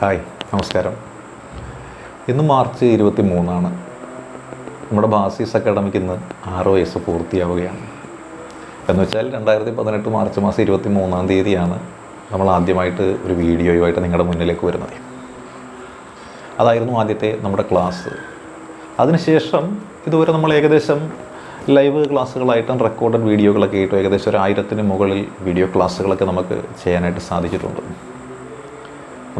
Hi നമസ്കാരം. ഇന്ന് March ഇരുപത്തി മൂന്നാണ് നമ്മുടെ ബാസിസ് അക്കാഡമിക്ക് ഇന്ന് ആറ് വയസ്സ് പൂർത്തിയാവുകയാണ്. എന്ന് വെച്ചാൽ രണ്ടായിരത്തി പതിനെട്ട് മാർച്ച് മാസം ഇരുപത്തി മൂന്നാം തീയതിയാണ് നമ്മൾ ആദ്യമായിട്ട് ഒരു വീഡിയോയുമായിട്ട് നിങ്ങളുടെ മുന്നിലേക്ക് വരുന്നത്. അതായിരുന്നു ആദ്യത്തെ നമ്മുടെ ക്ലാസ്. അതിനുശേഷം ഇതുവരെ നമ്മൾ ഏകദേശം ലൈവ് ക്ലാസ്സുകളായിട്ടും റെക്കോർഡഡ് വീഡിയോകളൊക്കെ ആയിട്ടും ഏകദേശം ഒരു ആയിരത്തിന് മുകളിൽ വീഡിയോ ക്ലാസ്സുകളൊക്കെ നമുക്ക് ചെയ്യാനായിട്ട് സാധിച്ചിട്ടുണ്ട്.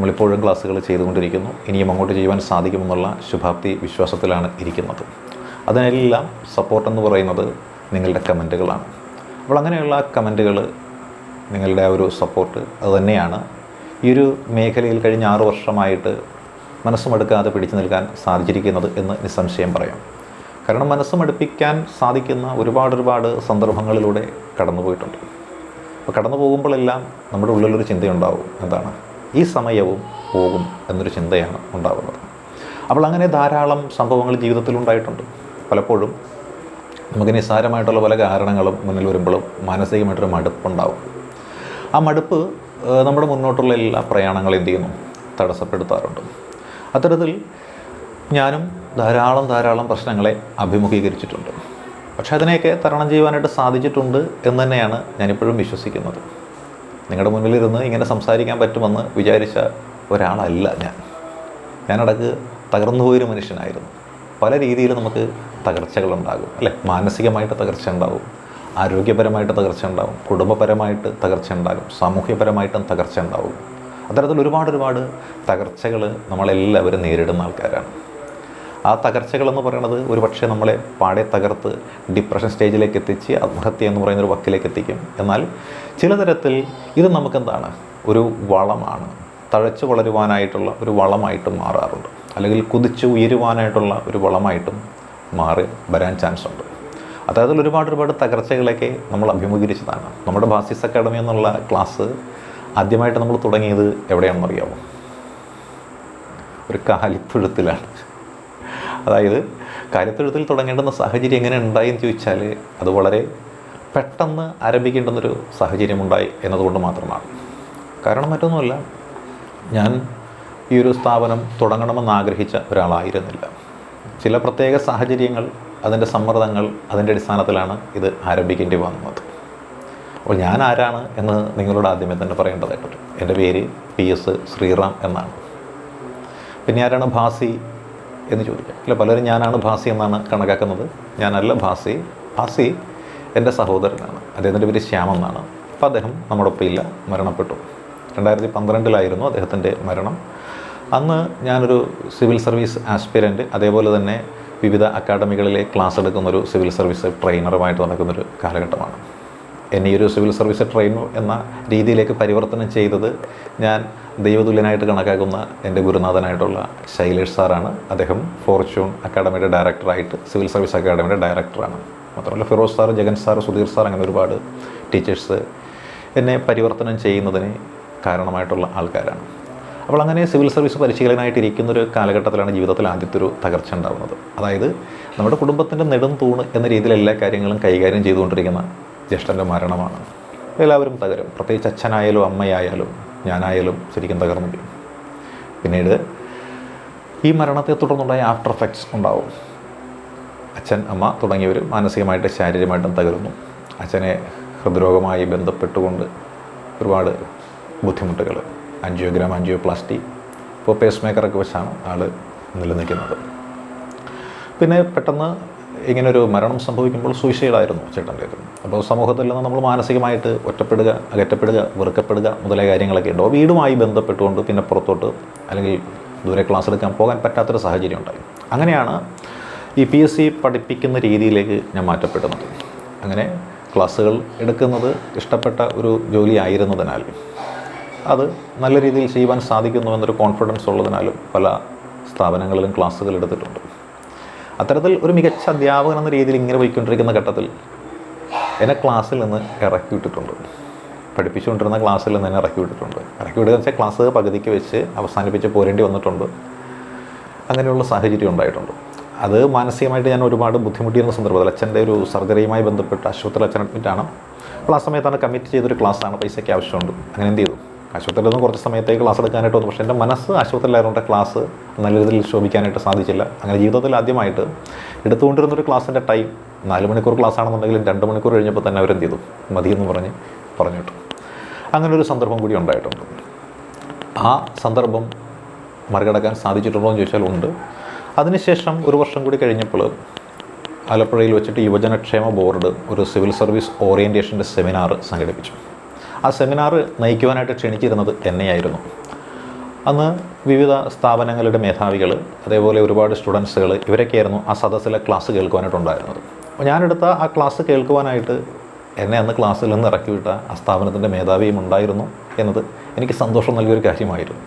നമ്മളിപ്പോഴും ക്ലാസ്സുകൾ ചെയ്തുകൊണ്ടിരിക്കുന്നു. ഇനിയും അങ്ങോട്ട് ചെയ്യുവാൻ സാധിക്കുമെന്നുള്ള ശുഭാപ്തി വിശ്വാസത്തിലാണ് ഇരിക്കുന്നത്. അതിനെല്ലാം സപ്പോർട്ട് എന്ന് പറയുന്നത് നിങ്ങളുടെ കമന്റുകളാണ്. അപ്പോൾ അങ്ങനെയുള്ള കമന്റുകൾ നിങ്ങളുടെ ആ ഒരു സപ്പോർട്ട് അതുതന്നെയാണ് ഈ ഒരു മേഖലയിൽ കഴിഞ്ഞ ആറു വർഷമായിട്ട് മനസ്സുമെടുക്കാതെ പിടിച്ചു നിൽക്കാൻ സാധിച്ചിരിക്കുന്നത് എന്ന് നിസ്സംശയം പറയാം. കാരണം മനസ്സുമടുപ്പിക്കാൻ സാധിക്കുന്ന ഒരുപാട് ഒരുപാട് സന്ദർഭങ്ങളിലൂടെ കടന്നു പോയിട്ടുണ്ട് അപ്പോൾ കടന്നു പോകുമ്പോഴെല്ലാം നമ്മുടെ ഉള്ളിലൊരു ചിന്തയുണ്ടാവും. എന്താണ്? ഈ സമയവും പോകും എന്നൊരു ചിന്തയാണ് ഉണ്ടാകുന്നത്. അപ്പോൾ അങ്ങനെ ധാരാളം സംഭവങ്ങൾ ജീവിതത്തിൽ ഉണ്ടായിട്ടുണ്ട്. പലപ്പോഴും നമുക്ക് നിസ്സാരമായിട്ടുള്ള പല കാരണങ്ങളും മുന്നിൽ വരുമ്പോഴും മാനസികമായിട്ടൊരു മടുപ്പുണ്ടാവും. ആ മടുപ്പ് നമ്മുടെ മുന്നോട്ടുള്ള എല്ലാ പ്രയാണങ്ങളും എന്ത് ചെയ്യുന്നു? തടസ്സപ്പെടുത്താറുണ്ട്. അത്തരത്തിൽ ഞാനും ധാരാളം ധാരാളം പ്രശ്നങ്ങളെ അഭിമുഖീകരിച്ചിട്ടുണ്ട്. പക്ഷേ അതിനെയൊക്കെ തരണം ചെയ്യുവാനായിട്ട് സാധിച്ചിട്ടുണ്ട് എന്ന് തന്നെയാണ് ഞാനിപ്പോഴും വിശ്വസിക്കുന്നത്. നിങ്ങളുടെ മുന്നിലിരുന്ന് ഇങ്ങനെ സംസാരിക്കാൻ പറ്റുമെന്ന് വിചാരിച്ച ഒരാളല്ല ഞാൻ. ഞാനിടക്ക് തകർന്നു പോയൊരു മനുഷ്യനായിരുന്നു. പല രീതിയിൽ നമുക്ക് തകർച്ചകളുണ്ടാകും അല്ലേ? മാനസികമായിട്ട് തകർച്ച ഉണ്ടാകും ആരോഗ്യപരമായിട്ട് തകർച്ച ഉണ്ടാകും കുടുംബപരമായിട്ട് തകർച്ച ഉണ്ടാകും സാമൂഹ്യപരമായിട്ടും തകർച്ച ഉണ്ടാകും അത്തരത്തിൽ ഒരുപാട് ഒരുപാട് തകർച്ചകൾ നമ്മളെല്ലാവരും നേരിടുന്ന ആൾക്കാരാണ്. ആ തകർച്ചകളെന്ന് പറയുന്നത് ഒരു പക്ഷേ നമ്മളെ പാടെ തകർത്ത് ഡിപ്രഷൻ സ്റ്റേജിലേക്ക് എത്തിച്ച് ആത്മഹത്യ എന്ന് പറയുന്ന ഒരു വക്കിലേക്ക് എത്തിക്കും. എന്നാൽ ചില തരത്തിൽ ഇത് നമുക്കെന്താണ്? ഒരു വളമാണ്. തഴച്ചു വളരുവാനായിട്ടുള്ള ഒരു വളമായിട്ടും മാറാറുണ്ട്. അല്ലെങ്കിൽ കുതിച്ച് ഉയരുവാനായിട്ടുള്ള ഒരു വളമായിട്ടും മാറി വരാൻ ചാൻസ് ഉണ്ട്. അതായത് ഒരുപാട് ഒരുപാട് തകർച്ചകളൊക്കെ നമ്മൾ അഭിമുഖീകരിച്ചതാണ്. നമ്മുടെ ബാസിസ് അക്കാഡമി എന്നുള്ള ക്ലാസ് ആദ്യമായിട്ട് നമ്മൾ തുടങ്ങിയത് എവിടെയാണെന്ന് അറിയാമോ ഒരു കാലിത്തൊഴുത്തിലാണ് അതായത് കാര്യത്തെഴുത്തിൽ തുടങ്ങേണ്ടുന്ന സാഹചര്യം എങ്ങനെ ഉണ്ടായി എന്ന് ചോദിച്ചാൽ അത് വളരെ പെട്ടെന്ന് ആരംഭിക്കേണ്ടുന്നൊരു സാഹചര്യം ഉണ്ടായി എന്നതുകൊണ്ട് മാത്രമാണ്. കാരണം മറ്റൊന്നുമല്ല ഞാൻ ഈ ഒരു സ്ഥാപനം തുടങ്ങണമെന്ന് ആഗ്രഹിച്ച ഒരാളായിരുന്നില്ല. ചില പ്രത്യേക സാഹചര്യങ്ങൾ അതിന്റെ സമ്മർദ്ദങ്ങൾ അതിന്റെ അടിസ്ഥാനത്തിലാണ് ഇത് ആരംഭിക്കേണ്ടി വന്നത്. അപ്പോൾ ഞാൻ ആരാണ് എന്ന് നിങ്ങളോട് ആദ്യമേ തന്നെ പറയേണ്ടതായിട്ടുണ്ട്. എന്റെ പേര് പി എസ് ശ്രീറാം എന്നാണ്. പിന്നെ ആരാണ് ഭാസി എന്ന് ചോദിക്കാം. അല്ല പലരും ഞാനാണ് ഭാസി എന്നാണ് കണക്കാക്കുന്നത്. ഞാനല്ല ഭാസി. ഭാസി എന്റെ സഹോദരനാണ്. അദ്ദേഹത്തിന്റെ പേര് ശ്യാം എന്നാണ്. അപ്പോൾ അദ്ദേഹം നമ്മുടെ ഒപ്പം ഇല്ല. മരണപ്പെട്ടു. രണ്ടായിരത്തി പന്ത്രണ്ടിലായിരുന്നു അദ്ദേഹത്തിന്റെ മരണം. അന്ന് ഞാനൊരു സിവിൽ സർവീസ് ആസ്പിരന്റ് അതേപോലെ തന്നെ വിവിധ അക്കാഡമികളിലെ ക്ലാസ് എടുക്കുന്നൊരു സിവിൽ സർവീസ് ട്രെയിനറുമായിട്ട് നടക്കുന്നൊരു കാലഘട്ടമാണ്. എന്നെ ഒരു സിവിൽ സർവീസ് ട്രെയിനർ എന്ന രീതിയിലേക്ക് പരിവർത്തനം ചെയ്തത് ഞാൻ ദൈവതുല്യനായിട്ട് കണക്കാക്കുന്ന എന്റെ ഗുരുനാഥനായിട്ടുള്ള ശൈലേഷ് സാറാണ്. അദ്ദേഹം ഫോർച്യൂൺ അക്കാഡമിയുടെ ഡയറക്ടറായിട്ട് സിവിൽ സർവീസ് അക്കാഡമിയുടെ ഡയറക്ടറാണ്. മാത്രമല്ല Firoz sir Jagan sir Sudheer sir അങ്ങനെ ഒരുപാട് ടീച്ചേഴ്സ് എന്നെ പരിവർത്തനം ചെയ്യുന്നതിന് കാരണമായിട്ടുള്ള ആൾക്കാരാണ്. അപ്പോൾ അങ്ങനെ സിവിൽ സർവീസ് പരിശീലകനായിട്ടിരിക്കുന്ന ഒരു കാലഘട്ടത്തിലാണ് ജീവിതത്തിൽ ആദ്യത്തെ ഒരു തകർച്ച ഉണ്ടാകുന്നത് അതായത് നമ്മുടെ കുടുംബത്തിന്റെ നെടും തൂണ് എന്ന രീതിയിൽ എല്ലാ കാര്യങ്ങളും കൈകാര്യം ചെയ്തുകൊണ്ടിരിക്കുന്ന ജ്യേഷ്ഠന്റെ മരണമാണ്. എല്ലാവരും തകരും. പ്രത്യേകിച്ച് അച്ഛനായാലും അമ്മയായാലും ഞാനായാലും ശരിക്കും തകർന്നു പോയി. പിന്നീട് ഈ മരണത്തെ തുടർന്നുണ്ടായ ആഫ്റ്റർ എഫക്ട്സ് ഉണ്ടാവും. അച്ഛൻ അമ്മ തുടങ്ങിയവർ മാനസികമായിട്ടും ശാരീരികമായിട്ടും തകരുന്നു. അച്ഛനെ ഹൃദ്രോഗമായി ബന്ധപ്പെട്ടുകൊണ്ട് ഒരുപാട് ബുദ്ധിമുട്ടുകൾ. ആൻജിയോഗ്രാം ആൻജിയോപ്ലാസ്റ്റി ഇപ്പോൾ പേസ് മേക്കറൊക്കെ വെച്ചാണ് ആൾ നിലനിൽക്കുന്നത്. പിന്നെ പെട്ടെന്ന് ഇങ്ങനൊരു മരണം സംഭവിക്കുമ്പോൾ സൂയിസൈഡായിരുന്നു ചേട്ടന്റേത് അപ്പോൾ സമൂഹത്തിൽ നിന്ന് നമ്മൾ മാനസികമായിട്ട് ഒറ്റപ്പെടുക അകറ്റപ്പെടുക വെറുക്കപ്പെടുക മുതലായ കാര്യങ്ങളൊക്കെ ഉണ്ട്. വീടുമായി ബന്ധപ്പെട്ടുകൊണ്ട് പിന്നെ പുറത്തോട്ട് അല്ലെങ്കിൽ ദൂരെ ക്ലാസ് എടുക്കാൻ പോകാൻ പറ്റാത്തൊരു സാഹചര്യം ഉണ്ടായി. അങ്ങനെയാണ് ഈ പി എസ് സി പഠിപ്പിക്കുന്ന രീതിയിലേക്ക് ഞാൻ മാറ്റപ്പെടുന്നത്. അങ്ങനെ ക്ലാസ്സുകൾ എടുക്കുന്നത് ഇഷ്ടപ്പെട്ട ഒരു ജോലി ആയിരുന്നതിനാൽ അത് നല്ല രീതിയിൽ ചെയ്യുവാൻ സാധിക്കുന്നുവെന്നൊരു കോൺഫിഡൻസ് ഉള്ളതിനാലും പല സ്ഥാപനങ്ങളിലും ക്ലാസ്സുകൾ എടുത്തിട്ടുണ്ട്. അത്തരത്തിൽ ഒരു മികച്ച അധ്യാപകൻ എന്ന രീതിയിൽ ഇങ്ങനെ പോയിക്കൊണ്ടിരിക്കുന്ന ഘട്ടത്തിൽ എന്നെ ക്ലാസ്സിൽ നിന്ന് ഇറക്കി വിട്ടിട്ടുണ്ട്. പഠിപ്പിച്ചുകൊണ്ടിരുന്ന ക്ലാസ്സിൽ നിന്ന് എന്നെ ഇറക്കി വിട്ടിട്ടുണ്ട്. ഇറക്കി വിടുക വെച്ചാൽ ക്ലാസ് പകുതിക്ക് വെച്ച് അവസാനിപ്പിച്ച് പോരേണ്ടി വന്നിട്ടുണ്ട്. അങ്ങനെയുള്ള സാഹചര്യം ഉണ്ടായിട്ടുണ്ട്. അത് മാനസികമായിട്ട് ഞാൻ ഒരുപാട് ബുദ്ധിമുട്ടിയിരുന്ന സന്ദർഭത്തിൽ അച്ഛന്റെ ഒരു സർജറിയുമായി ബന്ധപ്പെട്ട് ആശുപത്രിയിൽ അച്ഛൻ അഡ്മിറ്റാണ് അപ്പോൾ ആ സമയത്താണ് കമ്മിറ്റ് ചെയ്തൊരു ക്ലാസ്സാണ് പൈസയ്ക്ക് ആവശ്യമുണ്ട്. അങ്ങനെ എന്ത് ചെയ്തു? ആശുപത്രിയിൽ നിന്ന് കുറച്ച് സമയത്തേക്ക് ക്ലാസ് എടുക്കാനായിട്ട് വന്നു. പക്ഷേ എന്റെ മനസ്സ് ആശുപത്രിയിലായതുകൊണ്ട് ക്ലാസ് നല്ല രീതിയിൽ ശോഭിക്കാനായിട്ട് സാധിച്ചില്ല. അങ്ങനെ ജീവിതത്തിൽ ആദ്യമായിട്ട് എടുത്തുകൊണ്ടിരുന്നൊരു ക്ലാസ്സിന്റെ ടൈം നാല് മണിക്കൂർ ക്ലാസ് ആണെന്നുണ്ടെങ്കിലും രണ്ട് മണിക്കൂർ കഴിഞ്ഞപ്പോൾ തന്നെ അവരെന്ത് ചെയ്തു? മതിയെന്ന് പറഞ്ഞ് പറഞ്ഞിട്ടു. അങ്ങനെ ഒരു സന്ദർഭം കൂടി ഉണ്ടായിട്ടുണ്ട്. ആ സന്ദർഭം മറികടക്കാൻ സാധിച്ചിട്ടുണ്ടോ എന്ന് ചോദിച്ചാൽ ഉണ്ട്. അതിനുശേഷം ഒരു വർഷം കൂടി കഴിഞ്ഞപ്പോൾ ആലപ്പുഴയിൽ വെച്ചിട്ട് യുവജനക്ഷേമ ബോർഡ് ഒരു സിവിൽ സർവീസ് ഓറിയന്റേഷന്റെ സെമിനാർ സംഘടിപ്പിച്ചു. ആ സെമിനാർ നയിക്കുവാനായിട്ട് ക്ഷണിച്ചിരുന്നത് എന്നെയായിരുന്നു. അന്ന് വിവിധ സ്ഥാപനങ്ങളുടെ മേധാവികൾ അതേപോലെ ഒരുപാട് സ്റ്റുഡൻസുകൾ ഇവരൊക്കെയായിരുന്നു ആ സദസ്സിലെ ക്ലാസ് കേൾക്കുവാനായിട്ടുണ്ടായിരുന്നത്. അപ്പോൾ ഞാനെടുത്ത ആ ക്ലാസ് കേൾക്കുവാനായിട്ട് എന്നെ അന്ന് ക്ലാസ്സിൽ നിന്ന് ഇറക്കി വിട്ട ആ സ്ഥാപനത്തിന്റെ മേധാവിയും ഉണ്ടായിരുന്നു എന്നത് എനിക്ക് സന്തോഷം നൽകിയൊരു കാര്യമായിരുന്നു.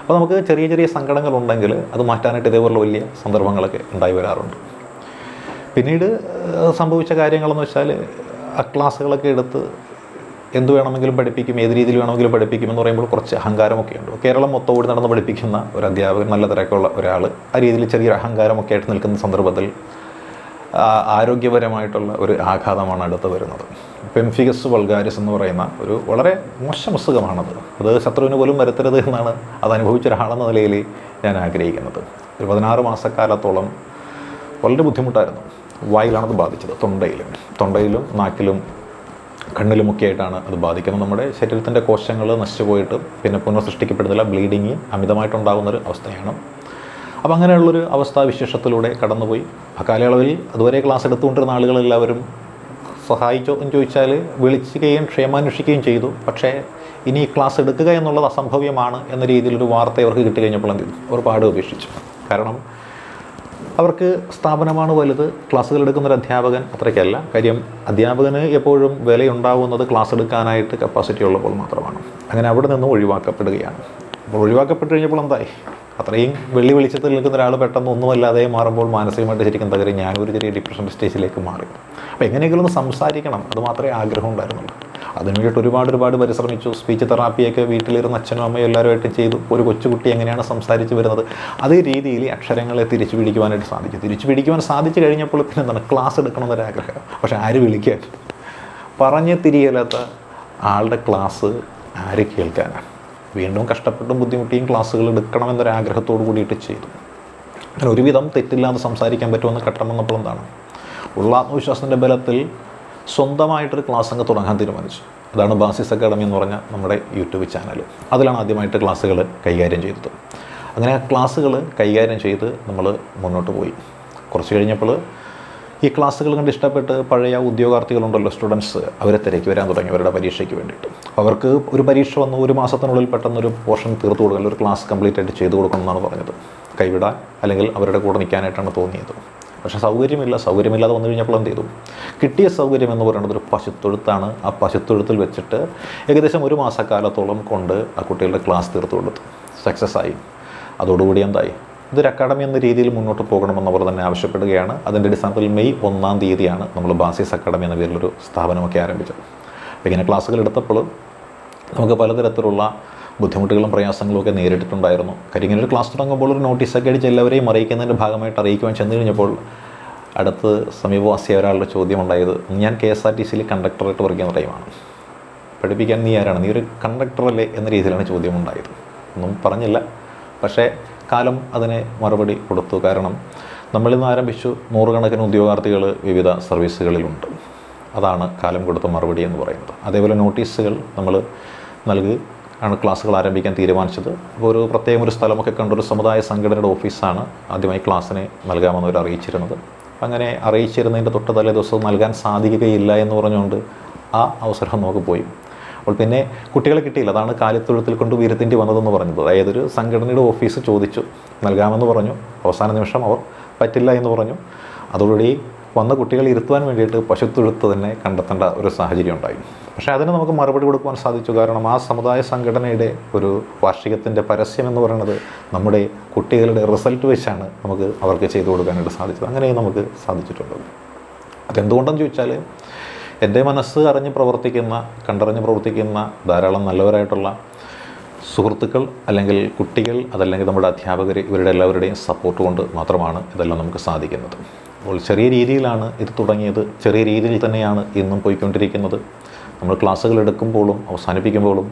അപ്പോൾ നമുക്ക് ചെറിയ ചെറിയ സങ്കടങ്ങളുണ്ടെങ്കിൽ അത് മാറ്റാനായിട്ട് ഇതേപോലുള്ള വലിയ സന്ദർഭങ്ങളൊക്കെ ഉണ്ടായി വരാറുണ്ട്. പിന്നീട് സംഭവിച്ച കാര്യങ്ങളെന്ന് വെച്ചാൽ ആ ക്ലാസ്സുകളൊക്കെ എടുത്ത് എന്ത് വേണമെങ്കിലും പഠിപ്പിക്കും ഏത് രീതിയിൽ വേണമെങ്കിലും പഠിപ്പിക്കും എന്ന് പറയുമ്പോൾ കുറച്ച് അഹങ്കാരമൊക്കെ ഉണ്ട് കേരളം മൊത്തം ഓടി നടന്ന് പഠിപ്പിക്കുന്ന ഒരു അധ്യാപകൻ നല്ല തിരക്കുള്ള ഒരാൾ ആ രീതിയിൽ ചെറിയൊരു അഹങ്കാരമൊക്കെ ആയിട്ട് നിൽക്കുന്ന സന്ദർഭത്തിൽ ആരോഗ്യപരമായിട്ടുള്ള ഒരു ആഘാതമാണ് അടുത്ത് വരുന്നത്. പെംഫിഗസ് വൾഗാരിസ് എന്ന് പറയുന്ന ഒരു വളരെ മോശം അസുഖമാണത് അത് ശത്രുവിന് പോലും വരുത്തരുത് എന്നാണ് അത് അനുഭവിച്ച ഒരാളെന്ന നിലയിൽ ഞാൻ ആഗ്രഹിക്കുന്നത്. ഒരു പതിനാറ് മാസക്കാലത്തോളം വളരെ ബുദ്ധിമുട്ടായിരുന്നു. വായിലാണത് ബാധിച്ചത് തൊണ്ടയിലും തൊണ്ടയിലും നാക്കിലും കണ്ണിലുമൊക്കെ ആയിട്ടാണ് അത് ബാധിക്കുന്നത്. നമ്മുടെ ശരീരത്തിന്റെ കോശങ്ങൾ നശിച്ചു പോയിട്ട് പിന്നെ പുനഃസൃഷ്ടിക്കപ്പെടുന്നില്ല ബ്ലീഡിങ് അമിതമായിട്ടുണ്ടാകുന്നൊരു അവസ്ഥയാണ്. അപ്പോൾ അങ്ങനെയുള്ളൊരു അവസ്ഥാവിശേഷത്തിലൂടെ കടന്നുപോയി. ആ കാലയളവിൽ അതുവരെ ക്ലാസ് എടുത്തുകൊണ്ടിരുന്ന ആളുകളെല്ലാവരും സഹായിച്ചോ എന്ന് ചോദിച്ചാൽ വിളിക്കുകയും ക്ഷേമാന്വേഷിക്കുകയും ചെയ്തു. പക്ഷേ ഇനി ക്ലാസ് എടുക്കുക എന്നുള്ളത് അസംഭവ്യമാണ് എന്ന രീതിയിലൊരു വാർത്ത അവർക്ക് കിട്ടി കഴിഞ്ഞപ്പോൾ എന്ത് ചെയ്തു? അവർ പാട് ഉപേക്ഷിച്ചു. കാരണം അവർക്ക് സ്ഥാപനമാണ് വലുത് ക്ലാസ്സുകൾ എടുക്കുന്ന ഒരു അധ്യാപകൻ അത്രയ്ക്കല്ല. കാര്യം അധ്യാപകന് എപ്പോഴും വിലയുണ്ടാവുന്നത് ക്ലാസ് എടുക്കാനായിട്ട് കപ്പാസിറ്റി ഉള്ളപ്പോൾ മാത്രമാണ്. അങ്ങനെ അവിടെ നിന്ന് ഒഴിവാക്കപ്പെടുകയാണ്. അപ്പോൾ ഒഴിവാക്കപ്പെട്ട് കഴിഞ്ഞപ്പോൾ എന്തായി? അത്രയും വെള്ളി വെളിച്ചത്തിൽ നിൽക്കുന്ന ഒരാൾ പെട്ടെന്ന് ഒന്നുമല്ലാതെ മാറുമ്പോൾ മാനസികമായിട്ട് ശരിക്കും തകരും. ഞാനൊരു ചെറിയ ഡിപ്രഷൻ സ്റ്റേജിലേക്ക് മാറി. അപ്പോൾ എങ്ങനെയെങ്കിലും ഒന്ന് സംസാരിക്കണം. അത് മാത്രമേ ആഗ്രഹം ഉണ്ടായിരുന്നുള്ളൂ. അതിന് വേണ്ടിയിട്ട് ഒരുപാട് ഒരുപാട് പരിശ്രമിച്ചു. സ്പീച്ച് തെറാപ്പിയൊക്കെ വീട്ടിലിരുന്ന് അച്ഛനും അമ്മയും എല്ലാവരുമായിട്ട് ചെയ്തു. ഒരു കൊച്ചുകുട്ടി എങ്ങനെയാണ് സംസാരിച്ച് വരുന്നത്? അതേ രീതിയിൽ അക്ഷരങ്ങളെ തിരിച്ചു പിടിക്കുവാനായിട്ട് സാധിച്ചു. തിരിച്ചു പിടിക്കുവാൻ സാധിച്ചു കഴിഞ്ഞപ്പോൾ പിന്നെ എന്താണ്? ക്ലാസ് എടുക്കണമെന്നൊരാഗ്രഹം പക്ഷേ ആര് വിളിക്കാൻ? പറഞ്ഞ് തിരിയല്ലാത്ത ആളുടെ ക്ലാസ് ആര് കേൾക്കാനാണ് വീണ്ടും കഷ്ടപ്പെട്ടും ബുദ്ധിമുട്ടിയും ക്ലാസ്സുകൾ എടുക്കണമെന്നൊരാഗ്രഹത്തോടു കൂടിയിട്ട് ചെയ്തു. അങ്ങനെ ഒരുവിധം തെറ്റില്ലാതെ സംസാരിക്കാൻ പറ്റുമെന്ന് ഘട്ടം വന്നപ്പോൾ എന്താണ്? ഉള്ള ആത്മവിശ്വാസത്തിന്റെ ബലത്തിൽ സ്വന്തമായിട്ടൊരു ക്ലാസ് അങ്ങ് തുടങ്ങാൻ തീരുമാനിച്ചു. അതാണ് ബാസിസ് അക്കാഡമി എന്ന് പറഞ്ഞ നമ്മുടെ യൂട്യൂബ് ചാനൽ അതിലാണ് ആദ്യമായിട്ട് ക്ലാസ്സുകൾ കൈകാര്യം ചെയ്തത്. അങ്ങനെ ആ ക്ലാസ്സുകൾ കൈകാര്യം ചെയ്ത് നമ്മൾ മുന്നോട്ട് പോയി. കുറച്ച് കഴിഞ്ഞപ്പോൾ ഈ ക്ലാസ്സുകൾ കണ്ട് ഇഷ്ടപ്പെട്ട് പഴയ ഉദ്യോഗാർത്ഥികളുണ്ടല്ലോ സ്റ്റുഡൻസ് അവരെ തിരക്കി വരാൻ തുടങ്ങി അവരുടെ പരീക്ഷയ്ക്ക് വേണ്ടിയിട്ട്. അവർക്ക് ഒരു പരീക്ഷ വന്നു ഒരു മാസത്തിനുള്ളിൽ പെട്ടെന്ന് ഒരു പോർഷൻ തീർത്തു കൊടുക്കണം ഒരു ക്ലാസ് കംപ്ലീറ്റ് ആയിട്ട് ചെയ്തു കൊടുക്കണം എന്നാണ് പറഞ്ഞത്. കൈവിടാൻ അല്ലെങ്കിൽ അവരുടെ കൂടെ നിൽക്കാനായിട്ടാണ് തോന്നിയത്. പക്ഷേ സൗകര്യമില്ല. സൗകര്യമില്ലാതെ വന്നു കഴിഞ്ഞപ്പോൾ എന്ത് ചെയ്തു? കിട്ടിയ സൗകര്യം എന്ന് പറയുന്നത് ഒരു പശുത്തൊഴുത്താണ്. ആ പശുത്തൊഴുത്തിൽ വെച്ചിട്ട് ഏകദേശം ഒരു മാസക്കാലത്തോളം കൊണ്ട് ആ കുട്ടികളുടെ ക്ലാസ് തീർത്തു കൊടുത്തു. സക്സസ് ആയി. അതോടുകൂടി എന്തായി? ഇതൊരു അക്കാഡമി എന്ന രീതിയിൽ മുന്നോട്ട് പോകണമെന്ന് അവർ തന്നെ ആവശ്യപ്പെടുകയാണ്. അതിന്റെ അടിസ്ഥാനത്തിൽ മെയ് ഒന്നാം തീയതിയാണ് നമ്മൾ ബാസിസ് അക്കാഡമി എന്ന പേരിലൊരു സ്ഥാപനമൊക്കെ ആരംഭിച്ചത്. അപ്പോൾ ഇങ്ങനെ ക്ലാസ്സുകൾ എടുത്തപ്പോൾ നമുക്ക് പലതരത്തിലുള്ള ബുദ്ധിമുട്ടുകളും പ്രയാസങ്ങളും ഒക്കെ നേരിട്ടിട്ടുണ്ടായിരുന്നു. കാര്യം ഇങ്ങനെ ഒരു ക്ലാസ് തുടങ്ങുമ്പോൾ ഒരു നോട്ടീസൊക്കെ അടിച്ച് എല്ലാവരെയും അറിയിക്കുന്നതിന്റെ ഭാഗമായിട്ട് അറിയിക്കുവാൻ ചെന്ന് കഴിഞ്ഞപ്പോൾ അടുത്ത് സമീപവാസിയായ ഒരാളുടെ ചോദ്യം ഉണ്ടായത് ഞാൻ കെ എസ് ആർ ടി സിയിൽ കണ്ടക്ടറായിട്ട് വർക്ക് ചെയ്യുന്ന ടൈമാണ് പഠിപ്പിക്കാൻ നീ ആരാണ്? നീ ഒരു കണ്ടക്ടറല്ലേ എന്ന രീതിയിലാണ് ചോദ്യം ഉണ്ടായത് ഒന്നും പറഞ്ഞില്ല. പക്ഷേ കാലം അതിനെ മറുപടി കൊടുത്തു. കാരണം നമ്മളിന്ന് ആരംഭിച്ചു നൂറുകണക്കിന് ഉദ്യോഗാർത്ഥികൾ വിവിധ സർവീസുകളിലുണ്ട് അതാണ് കാലം കൊടുത്ത മറുപടി എന്ന് പറയുന്നത്. അതേപോലെ നോട്ടീസുകൾ നമ്മൾ നൽകി. ആണ് ക്ലാസ്സുകൾ ആരംഭിക്കാൻ തീരുമാനിച്ചത്. അപ്പോൾ ഒരു പ്രത്യേകം ഒരു സ്ഥലമൊക്കെ കണ്ട ഒരു സമുദായ സംഘടനയുടെ ഓഫീസാണ് ആദ്യമായി ക്ലാസ്സിനെ നൽകാമെന്ന് അവർ അറിയിച്ചിരുന്നത്. അങ്ങനെ അറിയിച്ചിരുന്നതിന്റെ തൊട്ട് തലേ ദിവസം നൽകാൻ സാധിക്കുകയില്ല എന്ന് പറഞ്ഞുകൊണ്ട് ആ അവസരം നമുക്ക് പോയി. അപ്പോൾ പിന്നെ കുട്ടികളെ കിട്ടിയില്ല. അതാണ് കാലിത്തൊഴുത്തിൽ കൊണ്ട് വീരത്തിന്റെ വന്നതെന്ന് പറഞ്ഞത്. അതായത് ഒരു സംഘടനയുടെ ഓഫീസ് ചോദിച്ചു. നൽകാമെന്ന് പറഞ്ഞു. അവസാന നിമിഷം അവർ പറ്റില്ല എന്ന് പറഞ്ഞു. അതോടുകൂടി വന്ന കുട്ടികളെ ഇരുത്തുവാൻ വേണ്ടിയിട്ട് പശുത്തൊഴുത്ത് തന്നെ കണ്ടെത്തേണ്ട ഒരു സാഹചര്യം ഉണ്ടായി. പക്ഷേ അതിന് നമുക്ക് മറുപടി കൊടുക്കുവാൻ സാധിച്ചു. കാരണം ആ സമുദായ സംഘടനയുടെ ഒരു വാർഷികത്തിന്റെ പരസ്യം എന്ന് പറയുന്നത് നമ്മുടെ കുട്ടികളുടെ റിസൾട്ട് വെച്ചാണ് നമുക്ക് അവർക്ക് ചെയ്തു കൊടുക്കാനായിട്ട് സാധിച്ചത്. അങ്ങനെ നമുക്ക് സാധിച്ചിട്ടുണ്ട് അതെന്തുകൊണ്ടെന്ന് ചോദിച്ചാൽ എന്റെ മനസ്സ് അറിഞ്ഞ് പ്രവർത്തിക്കുന്ന കണ്ടറിഞ്ഞ് പ്രവർത്തിക്കുന്ന ധാരാളം നല്ലവരായിട്ടുള്ള സുഹൃത്തുക്കൾ അല്ലെങ്കിൽ കുട്ടികൾ അതല്ലെങ്കിൽ നമ്മുടെ അധ്യാപകർ ഇവരുടെ എല്ലാവരുടെയും സപ്പോർട്ട് കൊണ്ട് മാത്രമാണ് ഇതെല്ലാം നമുക്ക് സാധിക്കുന്നത്. അപ്പോൾ ചെറിയ രീതിയിലാണ് ഇത് തുടങ്ങിയത്. ചെറിയ രീതിയിൽ തന്നെയാണ് ഇന്നും പോയിക്കൊണ്ടിരിക്കുന്നത്. നമ്മൾ ക്ലാസ്സുകൾ എടുക്കുമ്പോഴും അവസാനിപ്പിക്കുമ്പോഴും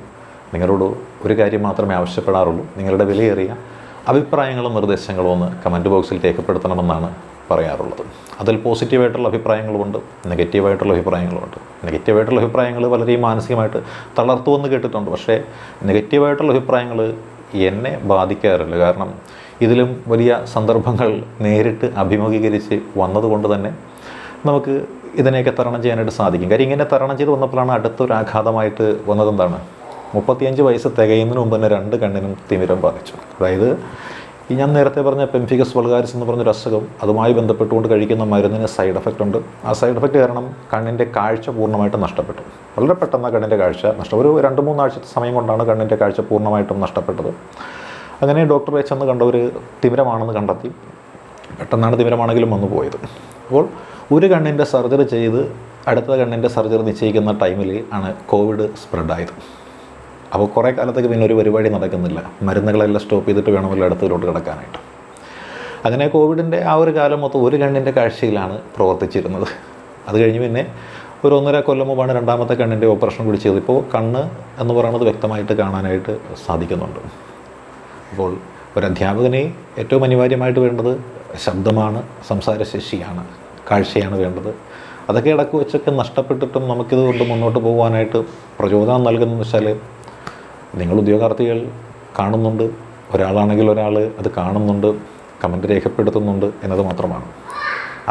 നിങ്ങളോട് ഒരു കാര്യം മാത്രമേ ആവശ്യപ്പെടാറുള്ളൂ. നിങ്ങളുടെ വിലയേറിയ അഭിപ്രായങ്ങളും നിർദ്ദേശങ്ങളും ഒന്ന് കമന്റ് ബോക്സിൽ രേഖപ്പെടുത്തണമെന്നാണ് പറയാറുള്ളത്. അതിൽ പോസിറ്റീവായിട്ടുള്ള അഭിപ്രായങ്ങളുമുണ്ട് നെഗറ്റീവായിട്ടുള്ള അഭിപ്രായങ്ങളുമുണ്ട്. നെഗറ്റീവായിട്ടുള്ള അഭിപ്രായങ്ങൾ വളരെ മാനസികമായിട്ട് തളർത്തുമെന്ന് കേട്ടിട്ടുണ്ട്. പക്ഷേ നെഗറ്റീവായിട്ടുള്ള അഭിപ്രായങ്ങൾ എന്നെ ബാധിക്കാറില്ല. കാരണം ഇതിലും വലിയ സന്ദർഭങ്ങൾ നേരിട്ട് അഭിമുഖീകരിച്ച് വന്നതുകൊണ്ട് തന്നെ നമുക്ക് ഇതിനെയൊക്കെ തരണം ചെയ്യാനായിട്ട് സാധിക്കും. കാര്യം ഇങ്ങനെ തരണം ചെയ്ത് വന്നപ്പോഴാണ് അടുത്തൊരു ആഘാതമായിട്ട് വന്നതെന്താണ്? മുപ്പത്തിയഞ്ച് വയസ്സ് തികയുന്നതിന് മുമ്പ് തന്നെ രണ്ട് കണ്ണിനും തിമിരം ബാധിച്ചു. അതായത് ഈ ഞാൻ നേരത്തെ പറഞ്ഞ പെംഫിഗസ് വൾഗാരിസ് എന്ന് പറഞ്ഞൊരു അസുഖം അതുമായി ബന്ധപ്പെട്ടുകൊണ്ട് കഴിക്കുന്ന മരുന്നിന് സൈഡ് എഫക്റ്റ് ഉണ്ട്. ആ സൈഡ് എഫക്റ്റ് കാരണം കണ്ണിന്റെ കാഴ്ച പൂർണമായിട്ടും നഷ്ടപ്പെട്ടു. വളരെ പെട്ടെന്ന് കണ്ണിന്റെ കാഴ്ച നഷ്ടം ഒരു രണ്ട് മൂന്നാഴ്ചത്തെ സമയം കൊണ്ടാണ് കണ്ണിന്റെ കാഴ്ച പൂർണമായിട്ടും നഷ്ടപ്പെട്ടത്. അങ്ങനെ ഡോക്ടറെ ചെന്ന് കണ്ട ഒരു തിമിരമാണെന്ന് കണ്ടെത്തി. പെട്ടെന്നാണ് തിമിരമാണെങ്കിലും വന്നു പോയത്. അപ്പോൾ ഒരു കണ്ണിന്റെ സർജറി ചെയ്ത് അടുത്ത കണ്ണിന്റെ സർജറി നിശ്ചയിക്കുന്ന ടൈമിൽ ആണ് കോവിഡ് സ്പ്രെഡായത്. അപ്പോൾ കുറേ കാലത്തേക്ക് പിന്നെ ഒരു പരിപാടി നടക്കുന്നില്ല. മരുന്നുകളെല്ലാം സ്റ്റോപ്പ് ചെയ്തിട്ട് വേണമല്ലോ അടുത്തതിലോട്ട് കിടക്കാനായിട്ട്. അങ്ങനെ കോവിഡിന്റെ ആ ഒരു കാലം മൊത്തം ഒരു കണ്ണിന്റെ കാഴ്ചയിലാണ് പ്രവർത്തിച്ചിരുന്നത്. അത് കഴിഞ്ഞ് പിന്നെ ഒരു ഒന്നര കൊല്ലം മുമ്പാണ് രണ്ടാമത്തെ കണ്ണിന്റെ ഓപ്പറേഷൻ കൂടി ചെയ്തത്. ഇപ്പോൾ കണ്ണ് എന്ന് പറയുന്നത് വ്യക്തമായിട്ട് കാണാനായിട്ട് സാധിക്കുന്നുണ്ട്. അപ്പോൾ ഒരു അധ്യാപകനെ ഏറ്റവും അനിവാര്യമായിട്ട് വേണ്ടത് ശബ്ദമാണ് സംസാരശേഷിയാണ് കാഴ്ചയാണ് വേണ്ടത്. അതൊക്കെ ഇടയ്ക്ക് വെച്ചൊക്കെ നഷ്ടപ്പെട്ടിട്ടും നമുക്കിത് കൊണ്ട് മുന്നോട്ട് പോകാനായിട്ട് പ്രചോദനം നൽകുന്നതെന്ന് വെച്ചാൽ നിങ്ങൾ ഉദ്യോഗാർത്ഥികൾ കാണുന്നുണ്ട് ഒരാളാണെങ്കിൽ ഒരാൾ അത് കാണുന്നുണ്ട് കമന്റ് രേഖപ്പെടുത്തുന്നുണ്ട് എന്നത് മാത്രമാണ്.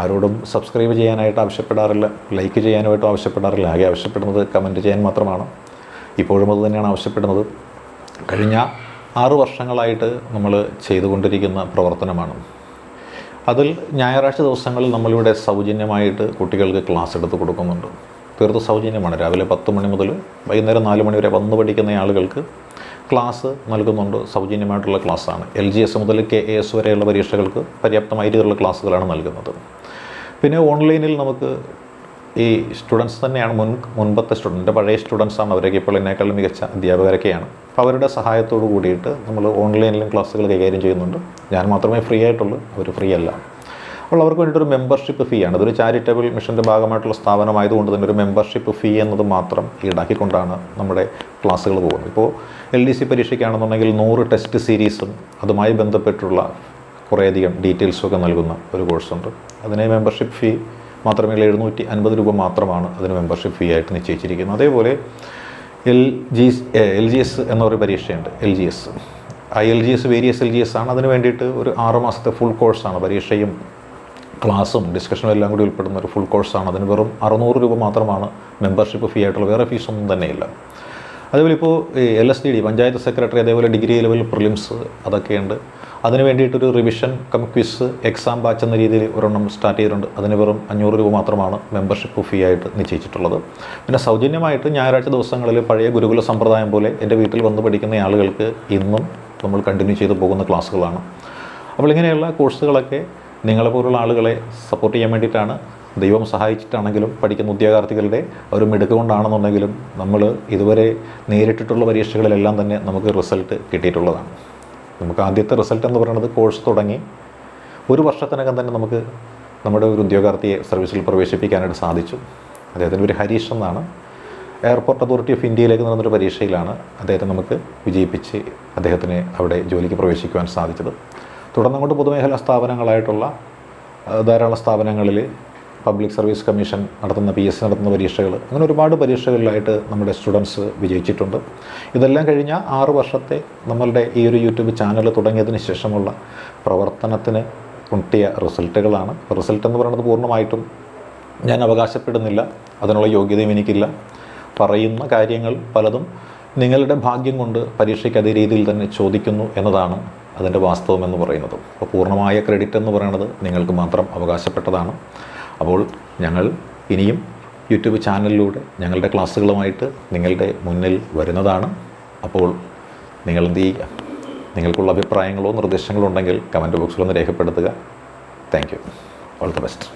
ആരോടും സബ്സ്ക്രൈബ് ചെയ്യാനായിട്ട് ആവശ്യപ്പെടാറില്ല ലൈക്ക് ചെയ്യാനായിട്ടും ആവശ്യപ്പെടാറില്ല ആകെ ആവശ്യപ്പെടുന്നത് കമന്റ് ചെയ്യാൻ മാത്രമാണ്. ഇപ്പോഴും അത് തന്നെയാണ് ആവശ്യപ്പെടുന്നത്. കഴിഞ്ഞ ആറ് വർഷങ്ങളായിട്ട് നമ്മൾ ചെയ്തുകൊണ്ടിരിക്കുന്ന പ്രവർത്തനമാണ്. അതിൽ ഞായറാഴ്ച ദിവസങ്ങളിൽ നമ്മളിവിടെ സൗജന്യമായിട്ട് കുട്ടികൾക്ക് ക്ലാസ് എടുത്ത് കൊടുക്കുന്നുണ്ട്. തീർത്ത് സൗജന്യമാണ്. രാവിലെ പത്ത് മണി മുതൽ വൈകുന്നേരം നാല് മണി വരെ വന്ന് പഠിക്കുന്ന ആളുകൾക്ക് ക്ലാസ് നൽകുന്നുണ്ട്. സൗജന്യമായിട്ടുള്ള ക്ലാസ്സാണ്. എൽ ജി എസ് മുതൽ കെ എ എസ് വരെയുള്ള പരീക്ഷകൾക്ക് പര്യാപ്തമായ രീതിയിലുള്ള ക്ലാസ്സുകളാണ് നൽകുന്നത്. പിന്നെ ഓൺലൈനിൽ നമുക്ക് ഈ സ്റ്റുഡൻസ് തന്നെയാണ് മുൻ മുൻപത്തെ സ്റ്റുഡന്റ് പഴയ സ്റ്റുഡൻസാണ് അവരൊക്കെ ഇപ്പോൾ എന്നെക്കാളും മികച്ച അധ്യാപകരൊക്കെയാണ്. അപ്പോൾ അവരുടെ സഹായത്തോട് കൂടിയിട്ട് നമ്മൾ ഓൺലൈനിലും ക്ലാസ്സുകൾ കൈകാര്യം ചെയ്യുന്നുണ്ട്. ഞാൻ മാത്രമേ ഫ്രീ ആയിട്ടുള്ളൂ അവർ ഫ്രീ അല്ല. അപ്പോൾ അവർക്ക് വേണ്ടിയിട്ടൊരു മെമ്പർഷിപ്പ് ഫീ ആണ്. ഇതൊരു ചാരിറ്റബിൾ മിഷന്റെ ഭാഗമായിട്ടുള്ള സ്ഥാപനമായതുകൊണ്ട് തന്നെ ഒരു മെമ്പർഷിപ്പ് ഫീ എന്നത് മാത്രം ഈടാക്കിക്കൊണ്ടാണ് നമ്മുടെ ക്ലാസ്സുകൾ പോകുന്നത്. ഇപ്പോൾ എൽ ഡി സി പരീക്ഷയ്ക്കാണെന്നുണ്ടെങ്കിൽ നൂറ് ടെസ്റ്റ് സീരീസും അതുമായി ബന്ധപ്പെട്ടുള്ള കുറേയധികം ഡീറ്റെയിൽസും ഒക്കെ നൽകുന്ന ഒരു കോഴ്സുണ്ട് അതിന് മെമ്പർഷിപ്പ് ഫീ മാത്രമേ എഴുന്നൂറ്റി അൻപത് രൂപ മാത്രമാണ് അതിന് മെമ്പർഷിപ്പ് ഫീ ആയിട്ട് നിശ്ചയിച്ചിരിക്കുന്നത്. അതേപോലെ L G L G S എന്നൊരു പരീക്ഷയുണ്ട് L G S. I L G S various L G S ആണ്. അതിന് വേണ്ടിയിട്ട് ഒരു ആറ് മാസത്തെ ഫുൾ കോഴ്സാണ് പരീക്ഷയും ക്ലാസ്സും ഡിസ്കഷനും എല്ലാം കൂടി ഉൾപ്പെടുന്ന ഒരു ഫുൾ കോഴ്സാണ് അതിന് വെറും അറുന്നൂറ് രൂപ മാത്രമാണ് മെമ്പർഷിപ്പ് ഫീ ആയിട്ടുള്ള വേറെ ഫീസൊന്നും തന്നെയില്ല. അതേപോലെ ഇപ്പോൾ L S D D panchayat secretary അതേപോലെ ഡിഗ്രി ലെവൽ പ്രിലിംസ് അതൊക്കെയുണ്ട്. അതിന് വേണ്ടിയിട്ടൊരു revision cum quiz exam batch എന്ന രീതിയിൽ ഒരെണ്ണം സ്റ്റാർട്ട് ചെയ്തിട്ടുണ്ട്. അതിന് വെറും അഞ്ഞൂറ് രൂപ മാത്രമാണ് മെമ്പർഷിപ്പ് ഫീ ആയിട്ട് നിശ്ചയിച്ചിട്ടുള്ളത്. പിന്നെ സൗജന്യമായിട്ട് ഞായറാഴ്ച ദിവസങ്ങളിൽ പഴയ ഗുരുകുല സമ്പ്രദായം പോലെ എന്റെ വീട്ടിൽ വന്ന് പഠിക്കുന്ന ആളുകൾക്ക് ഇന്നും നമ്മൾ കണ്ടിന്യൂ ചെയ്തു പോകുന്ന ക്ലാസ്സുകളാണ്. അപ്പോൾ ഇങ്ങനെയുള്ള കോഴ്സുകളൊക്കെ നിങ്ങളെപ്പോലുള്ള ആളുകളെ സപ്പോർട്ട് ചെയ്യാൻ വേണ്ടിയിട്ടാണ്. ദൈവം സഹായിച്ചിട്ടാണെങ്കിലും പഠിക്കുന്ന ഉദ്യോഗാർത്ഥികളുടെ ഒരു മിടുക്ക് കൊണ്ടാണെന്നുണ്ടെങ്കിലും നമ്മൾ ഇതുവരെ നേരിട്ടിട്ടുള്ള പരീക്ഷകളിലെല്ലാം തന്നെ നമുക്ക് റിസൾട്ട് കിട്ടിയിട്ടുള്ളതാണ്. നമുക്ക് ആദ്യത്തെ റിസൾട്ട് എന്ന് പറയുന്നത് കോഴ്സ് തുടങ്ങി ഒരു വർഷത്തിനകം തന്നെ നമുക്ക് നമ്മുടെ ഒരു ഉദ്യോഗാർത്ഥിയെ സർവീസിൽ പ്രവേശിപ്പിക്കാനായിട്ട് സാധിച്ചു. അദ്ദേഹത്തിന്റെ ഒരു ഹരീഷ് എന്നാണ്. എയർപോർട്ട് അതോറിറ്റി ഓഫ് ഇന്ത്യയിലേക്ക് നടന്നൊരു പരീക്ഷയിലാണ് അദ്ദേഹത്തെ നമുക്ക് വിജയിപ്പിച്ച് അദ്ദേഹത്തിന് അവിടെ ജോലിക്ക് പ്രവേശിക്കുവാൻ സാധിച്ചത്. തുടർന്നങ്ങോട്ട് പൊതുമേഖലാ സ്ഥാപനങ്ങളായിട്ടുള്ള ധാരാളം സ്ഥാപനങ്ങളിൽ പബ്ലിക് സർവീസ് കമ്മീഷൻ നടത്തുന്ന പി എസ് സി നടത്തുന്ന പരീക്ഷകൾ. അങ്ങനെ ഒരുപാട് പരീക്ഷകളിലായിട്ട് നമ്മുടെ സ്റ്റുഡൻസ് വിജയിച്ചിട്ടുണ്ട്. ഇതെല്ലാം കഴിഞ്ഞ ആറ് വർഷത്തെ നമ്മളുടെ ഈ ഒരു യൂട്യൂബ് ചാനൽ തുടങ്ങിയതിന് ശേഷമുള്ള പ്രവർത്തനത്തിന് കിട്ടിയ റിസൾട്ടുകളാണ് റിസൾട്ട് എന്ന് പറയുന്നത് പൂർണമായിട്ടും ഞാൻ അവകാശപ്പെടുന്നില്ല. അതിനുള്ള യോഗ്യതയും എനിക്കില്ല. പറയുന്ന കാര്യങ്ങൾ പലതും നിങ്ങളുടെ ഭാഗ്യം കൊണ്ട് പരീക്ഷയ്ക്ക് അതേ രീതിയിൽ തന്നെ ചോദിക്കുന്നു എന്നതാണ് അതിന്റെ വാസ്തവം എന്ന് പറയുന്നത്. അപ്പോൾ പൂർണമായ ക്രെഡിറ്റ് എന്ന് പറയുന്നത് നിങ്ങൾക്ക് മാത്രം അവകാശപ്പെട്ടതാണ്. അപ്പോൾ ഞങ്ങൾ ഇനിയും യൂട്യൂബ് ചാനലിലൂടെ ഞങ്ങളുടെ ക്ലാസ്സുകളുമായിട്ട് നിങ്ങളുടെ മുന്നിൽ വരുന്നതാണ്. അപ്പോൾ നിങ്ങൾ എന്ത് ചെയ്യുക? നിങ്ങൾക്കുള്ള അഭിപ്രായങ്ങളോ നിർദ്ദേശങ്ങളോ ഉണ്ടെങ്കിൽ കമന്റ് ബോക്സിൽ ഒന്ന് രേഖപ്പെടുത്തുക. Thank you. All the best.